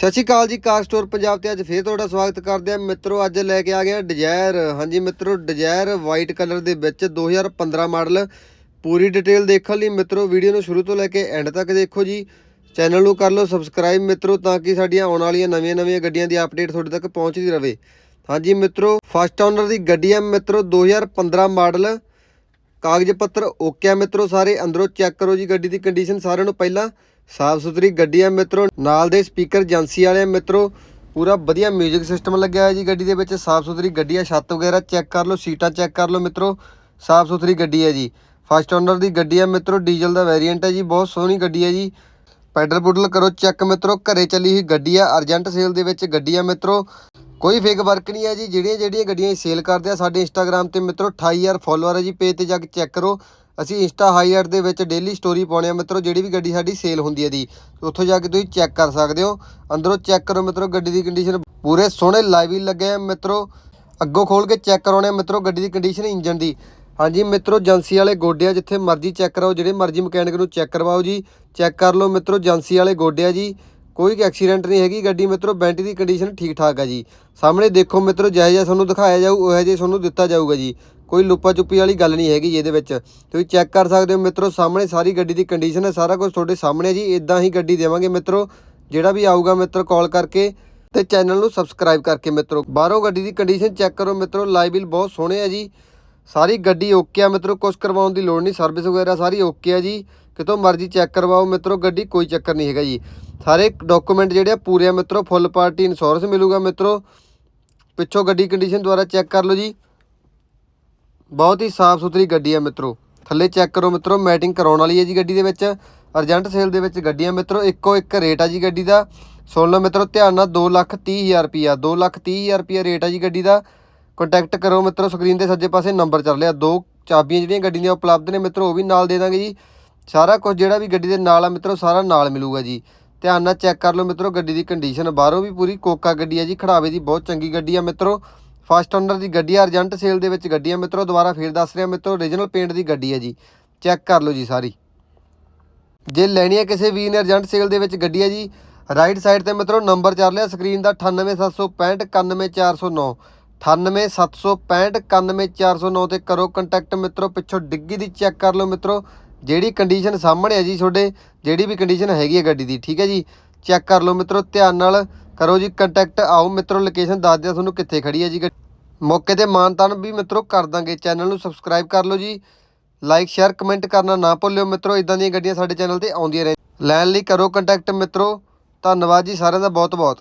ਸਤਿ ਸ਼੍ਰੀ ਅਕਾਲ ਜੀ, ਕਾਰ ਸਟੋਰ ਪੰਜਾਬ ਤੇ ਅੱਜ ਫੇਰ ਤੁਹਾਡਾ ਸਵਾਗਤ ਕਰਦੇ ਹਾਂ। ਮਿੱਤਰੋ, ਅੱਜ ਲੈ ਕੇ ਆ ਗਿਆ ਡਿਜ਼ਾਇਰ। ਹਾਂਜੀ ਮਿੱਤਰੋ, ਡਿਜ਼ਾਇਰ ਵਾਈਟ ਕਲਰ ਦੇ ਵਿੱਚ 2015 ਮਾਡਲ। ਪੂਰੀ ਡਿਟੇਲ ਦੇਖਣ ਲਈ ਮਿੱਤਰੋ, ਵੀਡੀਓ ਨੂੰ ਸ਼ੁਰੂ ਤੋਂ ਲੈ ਕੇ ਐਂਡ ਤੱਕ ਦੇਖੋ ਜੀ। ਚੈਨਲ ਨੂੰ ਕਰ ਲਓ ਸਬਸਕ੍ਰਾਈਬ ਮਿੱਤਰੋ, ਤਾਂ ਕਿ ਸਾਡੀਆਂ ਆਉਣ ਵਾਲੀਆਂ ਨਵੀਆਂ-ਨਵੀਆਂ ਗੱਡੀਆਂ ਦੀ ਅਪਡੇਟ ਤੁਹਾਡੇ ਤੱਕ ਪਹੁੰਚਦੀ ਰਹੇ। ਹਾਂਜੀ ਮਿੱਤਰੋ ਫਸਟ ਓਨਰ ਦੀ ਗੱਡੀ ਹੈ ਮਿੱਤਰੋ 2015 ਮਾਡਲ। ਕਾਗਜ਼ ਪੱਤਰ ਓਕੇ ਆ ਮਿੱਤਰੋ, ਸਾਰੇ ਅੰਦਰੋਂ ਚੈੱਕ ਕਰੋ ਜੀ ਗੱਡੀ ਦੀ ਕੰਡੀਸ਼ਨ ਸਾਰਿਆਂ ਨੂੰ ਪਹਿਲਾਂ। ਸਾਫ਼ ਸੁਥਰੀ ਗੱਡੀ ਆ ਮਿੱਤਰੋ, ਨਾਲ ਦੇ ਸਪੀਕਰ ਏਜੰਸੀ ਵਾਲੇ ਆ ਮਿੱਤਰੋ, ਪੂਰਾ ਵਧੀਆ 뮤직 ਸਿਸਟਮ ਲੱਗਿਆ ਹੋਇਆ ਜੀ ਗੱਡੀ ਦੇ ਵਿੱਚ। ਸਾਫ਼ ਸੁਥਰੀ ਗੱਡੀ ਆ ਛੱਤ ਵਗੈਰਾ ਚੈੱਕ ਕਰ ਲਓ, ਸੀਟਾਂ ਚੈੱਕ ਕਰ ਲਓ ਮਿੱਤਰੋ। ਸਾਫ਼ ਸੁਥਰੀ ਗੱਡੀ ਹੈ ਜੀ। ਫਸਟ ਓਨਰ ਦੀ ਗੱਡੀ ਆ ਮਿੱਤਰੋ ਡੀਜ਼ਲ ਦਾ ਵੇਰੀਐਂਟ ਹੈ ਜੀ, ਬਹੁਤ ਸੋਹਣੀ ਗੱਡੀ ਹੈ ਜੀ। ਪੈਡਲ ਪੁਡਲ ਕਰੋ ਚੈੱਕ ਮਿੱਤਰੋ, ਘਰੇ ਚੱਲੀ ਹੋਈ ਗੱਡੀ ਆ ਅਰਜੈਂਟ ਸੇਲ ਦੇ ਵਿੱਚ ਗੱਡੀ ਆ ਮਿੱਤਰੋ। ਕੋਈ ਫੇਕ ਵਰਕ ਨਹੀਂ ਹੈ ਜੀ ਜਿਹੜੀਆਂ ਜਿਹੜੀਆਂ ਗੱਡੀਆਂ ਸੇਲ ਕਰਦੇ ਆ, ਸਾਡੇ ਇੰਸਟਾਗ੍ਰam ਤੇ ਮਿੱਤਰੋ 28000 ਫਾਲੋਅਰ ਹੈ ਜੀ ਪੇਜ ਤੇ ਜਾ ਕੇ ਚੈੱਕ ਕਰੋ। ਅਸੀਂ ਇੰਸਟਾ ਹਾਈਲਾਈਟ ਦੇ ਵਿੱਚ ਡੇਲੀ ਸਟੋਰੀ ਪਾਉਣੇ ਆ, ਮਿੱਤਰੋ, ਜਿਹੜੀ ਵੀ ਗੱਡੀ ਸਾਡੀ ਸੇਲ ਹੁੰਦੀ ਹੈ ਦੀ। ਉੱਥੋਂ ਜਾ ਕੇ ਤੁਸੀਂ ਚੈੱਕ ਕਰ ਸਕਦੇ ਹੋ। ਅੰਦਰੋਂ ਚੈੱਕ ਕਰੋ, ਮਿੱਤਰੋ, ਗੱਡੀ ਦੀ ਕੰਡੀਸ਼ਨ ਪੂਰੇ ਸੋਹਣੇ ਲਾਈਵ ਹੀ ਲੱਗੇ ਆ, ਮਿੱਤਰੋ। ਅੱਗੋਂ ਖੋਲ ਕੇ ਚੈੱਕ ਕਰਾਉਣੇ ਆ, ਮਿੱਤਰੋ, ਗੱਡੀ ਦੀ ਕੰਡੀਸ਼ਨ ਇੰਜਨ ਦੀ। ਹਾਂਜੀ, ਮਿੱਤਰੋ, ਏਜੰਸੀ ਵਾਲੇ ਗੋਡੇ ਆ ਜਿੱਥੇ ਮਰਜ਼ੀ ਚੈੱਕ ਕਰਾਓ, ਜਿਹੜੇ ਮਰਜ਼ੀ ਮਕੈਨਿਕ ਨੂੰ ਚੈੱਕ ਕਰਵਾਓ ਜੀ ਚੈੱਕ ਕਰ ਲਓ, ਮਿੱਤਰੋ, ਏਜੰਸੀ ਵਾਲੇ ਗੋਡੇ ਆ ਜੀ। ਕੋਈ ਐਕਸੀਡੈਂਟ ਨਹੀਂ ਹੈਗੀ ਗੱਡੀ, ਮਿੱਤਰੋ, ਬੈਂਟੀ ਦੀ ਕੰਡੀਸ਼ਨ ਠੀਕ ਠਾਕ ਆ ਜੀ। ਸਾਹਮਣੇ ਦੇਖੋ, ਮਿੱਤਰੋ, ਜਿਹੋ ਜਿਹਾ ਤੁਹਾਨੂੰ ਦਿਖਾਇਆ ਜਾਊ, ਉਹ ਜਿਹਾ ਤੁਹਾਨੂੰ ਦਿੱਤਾ ਜਾਊਗਾ ਜੀ। ਕੋਈ ਲੁੱਪਾ ਚੁੱਪੀ ਵਾਲੀ ਗੱਲ ਨਹੀਂ ਹੈਗੀ ਜੀ ਇਹਦੇ ਵਿੱਚ। ਤੁਸੀਂ ਚੈੱਕ ਕਰ ਸਕਦੇ ਹੋ ਮਿੱਤਰੋ, ਸਾਹਮਣੇ ਸਾਰੀ ਗੱਡੀ ਦੀ ਕੰਡੀਸ਼ਨ ਹੈ, ਸਾਰਾ ਕੁਝ ਤੁਹਾਡੇ ਸਾਹਮਣੇ ਜੀ ਇਦਾਂ ਹੀ ਗੱਡੀ ਦੇਵਾਂਗੇ ਮਿੱਤਰੋ, ਜਿਹੜਾ ਵੀ ਆਊਗਾ ਮਿੱਤਰ ਕਾਲ ਕਰਕੇ ਤੇ ਚੈਨਲ ਨੂੰ ਸਬਸਕ੍ਰਾਈਬ ਕਰਕੇ ਮਿੱਤਰੋ। ਬਾਹਰੋਂ ਗੱਡੀ ਦੀ ਕੰਡੀਸ਼ਨ ਚੈੱਕ ਕਰੋ ਮਿੱਤਰੋ ਲਾਈਵ ਬਿਲ ਬਹੁਤ ਸੋਹਣੇ ਆ ਜੀ। ਸਾਰੀ ਗੱਡੀ ਓਕੇ ਆ ਮਿੱਤਰੋ ਕੁਝ ਕਰਵਾਉਣ ਦੀ ਲੋੜ ਨਹੀਂ ਸਰਵਿਸ ਵਗੈਰਾ ਸਾਰੀ ਓਕੇ ਆ ਜੀ। ਕਿਤੋਂ ਮਰਜ਼ੀ ਚੈੱਕ ਕਰਵਾਓ ਮਿੱਤਰੋ, ਗੱਡੀ ਕੋਈ ਚੱਕਰ ਨਹੀਂ ਹੈਗਾ ਜੀ। ਸਾਰੇ ਡਾਕੂਮੈਂਟ ਜਿਹੜੇ ਆ ਪੂਰੇ ਆ ਮਿੱਤਰੋ ਫੁੱਲ ਪਾਰਟੀ ਇੰਸ਼ੋਰੈਂਸ ਮਿਲੂਗਾ ਮਿੱਤਰੋ। ਪਿੱਛੋਂ ਗੱਡੀ ਕੰਡੀਸ਼ਨ ਦੁਆਰਾ ਚੈੱਕ ਕਰ ਲਓ ਜੀ। ਬਹੁਤ ਹੀ ਸਾਫ਼ ਸੁਥਰੀ ਗੱਡੀ ਆ ਮਿੱਤਰੋ। ਥੱਲੇ ਚੈੱਕ ਕਰੋ ਮਿੱਤਰੋ, ਮੈਟਿੰਗ ਕਰਾਉਣ ਵਾਲੀ ਹੈ ਜੀ ਗੱਡੀ ਦੇ ਵਿੱਚ। ਅਰਜੈਂਟ ਸੇਲ ਦੇ ਵਿੱਚ ਗੱਡੀ ਆ ਮਿੱਤਰੋ, ਇੱਕੋ ਇੱਕ ਰੇਟ ਆ ਜੀ ਗੱਡੀ ਦਾ। ਸੁਣ ਲਓ ਮਿੱਤਰੋ, ਧਿਆਨ ਨਾਲ 230000 ਰੁਪਿਆ 230000 ਰੁਪਿਆ ਰੇਟ ਆ ਜੀ ਗੱਡੀ ਦਾ। ਕੰਟੈਕਟ ਕਰੋ ਮਿੱਤਰੋ, ਸਕਰੀਨ ਦੇ ਸੱਜੇ ਪਾਸੇ ਨੰਬਰ ਚੱਲ ਰਿਹਾ। ਦੋ ਚਾਬੀਆਂ ਜਿਹੜੀਆਂ ਗੱਡੀ ਦੀਆਂ ਉਪਲਬਧ ਨੇ ਮਿੱਤਰੋ, ਉਹ ਵੀ ਨਾਲ ਦੇ ਦਾਂਗੇ ਜੀ। ਸਾਰਾ ਕੁਝ ਜਿਹੜਾ ਵੀ ਗੱਡੀ ਦੇ ਨਾਲ ਆ ਮਿੱਤਰੋ, ਸਾਰਾ ਨਾਲ ਮਿਲੂਗਾ ਜੀ। ਧਿਆਨ ਨਾਲ ਚੈੱਕ ਕਰ ਲਓ ਮਿੱਤਰੋ, ਗੱਡੀ ਦੀ ਕੰਡੀਸ਼ਨ ਬਾਹਰੋਂ ਵੀ ਪੂਰੀ ਕੋਕਾ ਗੱਡੀ ਆ ਜੀ, ਖੜਾਵੇ ਦੀ ਬਹੁਤ ਚੰਗੀ ਗੱਡੀ ਆ ਮਿੱਤਰੋ। ਫਸਟ ਓਨਰ ਦੀ ਗੱਡੀ ਆ ਅਰਜੈਂਟ ਸੇਲ ਦੇ ਵਿੱਚ ਗੱਡੀ ਆ ਮਿੱਤਰੋ, ਦੁਬਾਰਾ ਫੇਰ ਦੱਸ ਰਿਹਾ ਮਿੱਤਰੋ ਓਰੀਜਨਲ ਪੇਂਟ ਦੀ ਗੱਡੀ ਹੈ ਜੀ। ਚੈੱਕ ਕਰ ਲਓ ਜੀ ਸਾਰੀ। ਜੇ ਲੈਣੀ ਹੈ ਕਿਸੇ ਵੀਰ ਨੇ ਅਰਜੈਂਟ ਸੇਲ ਦੇ ਵਿੱਚ ਗੱਡੀ ਹੈ ਜੀ ਰਾਈਟ ਸਾਈਡ ਤੇ ਮਿੱਤਰੋ ਨੰਬਰ ਚੱਲ ਰਿਹਾ ਸਕਰੀਨ ਦਾ 98765 91409 98765 91409 ਤੇ ਕਰੋ ਕੰਟੈਕਟ ਮਿੱਤਰੋ, ਪਿੱਛੋਂ ਡਿੱਗੀ ਦੀ ਚੈੱਕ ਕਰ ਲਓ ਮਿੱਤਰੋ। ਜਿਹੜੀ ਕੰਡੀਸ਼ਨ ਸਾਹਮਣੇ ਹੈ ਜੀ ਤੁਹਾਡੇ, ਜਿਹੜੀ ਵੀ ਕੰਡੀਸ਼ਨ ਹੈਗੀ ਹੈ ਗੱਡੀ ਦੀ, ਠੀਕ ਹੈ ਜੀ। ਚੈੱਕ ਕਰ ਲਓ ਮਿੱਤਰੋ, ਧਿਆਨ ਨਾਲ ਕਰੋ ਜੀ ਕੰਟੈਕਟ ਆਓ। ਮਿੱਤਰੋ ਲੋਕੇਸ਼ਨ ਦੱਸ ਦਿਆ ਤੁਹਾਨੂੰ ਕਿੱਥੇ ਖੜੀ ਹੈ ਜੀ ਗੱਡੀ। ਮੌਕੇ ਤੇ ਮਾਨਤਾਨ ਵੀ ਮਿੱਤਰੋ ਕਰ ਦਾਂਗੇ। ਚੈਨਲ ਨੂੰ ਸਬਸਕ੍ਰਾਈਬ ਕਰ ਲਓ ਜੀ। ਲਾਈਕ ਸ਼ੇਅਰ ਕਮੈਂਟ ਕਰਨਾ ਨਾ ਭੁੱਲਿਓ ਮਿੱਤਰੋ। ਇਦਾਂ ਦੀਆਂ ਗੱਡੀਆਂ ਸਾਡੇ ਚੈਨਲ ਤੇ ਆਉਂਦੀਆਂ ਰਹਿ ਲੈਣ ਲਈ ਕਰੋ ਕੰਟੈਕਟ ਮਿੱਤਰੋ। ਧੰਨਵਾਦ ਜੀ ਸਾਰਿਆਂ ਦਾ ਬਹੁਤ ਬਹੁਤ